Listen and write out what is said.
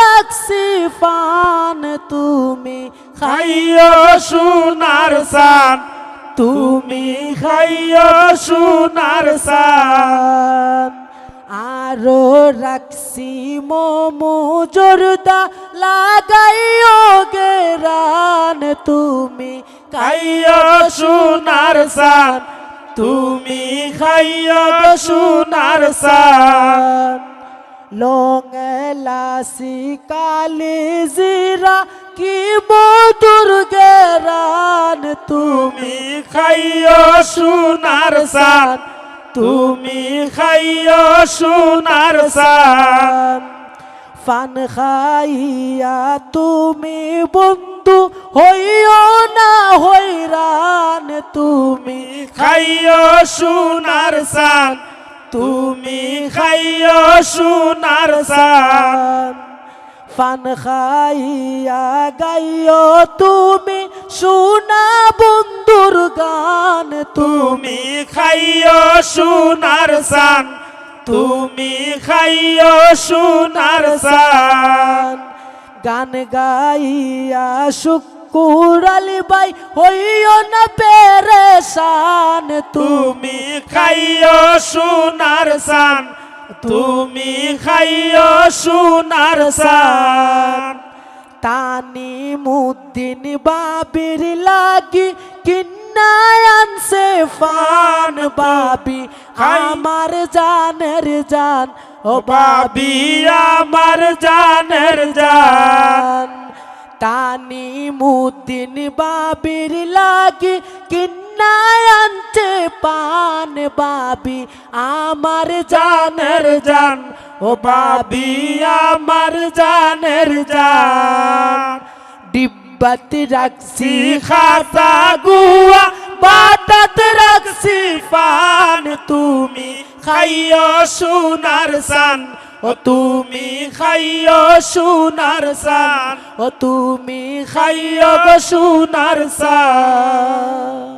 রাখছি পান তুমি। খাইয় সোনার সান তুমি খাইয় সোনার সান আরও রাখছি মোমো জোরদা লাগাইও গেরান তুমি। খাইয় সোনার সান তুমি খাইয় সোনার সান লং এলাচি কালি জিরা, কি মধুর গেরান তুমি খাইয় সোনার সান, তুমি খাইয় সোনার সান। ফান খাইয়া তুমি বন্ধু, হইও না হইরান, তুমি খাইয় সোনার সান। তুমি খাইয় সোনার সান ফান খাইয়া গাইও তুমি সোনা বন্ধুর গান। তুমি খাইয় সোনার সান তুমি খাইয় সোনার সান গান গাইয়া শুকুর আলী বাই হইও না পেরেশান। তুমি তুমি খাইয় সোনার সান তুমি খাইয় সোনার সান তানি মুদ্দিন বাবির লাগি কিন্নায় আনছে ফান বাবি আমার জানের জান ও বাবি। আমার জানের জান। তানি মুদ্দিন বাবির লাগি কিন্নায় আনছে পান বাবি। আমার জানের জান, ও বাবি, আমার জানের জান। ডিব্বাত রাখছি খাতা গুয়া বাটাত রাখছি পান। তুমি খাইয় সোনার সান ও তুমি খাইয় সোনার সান ও তুমি খাইয় সোনার সান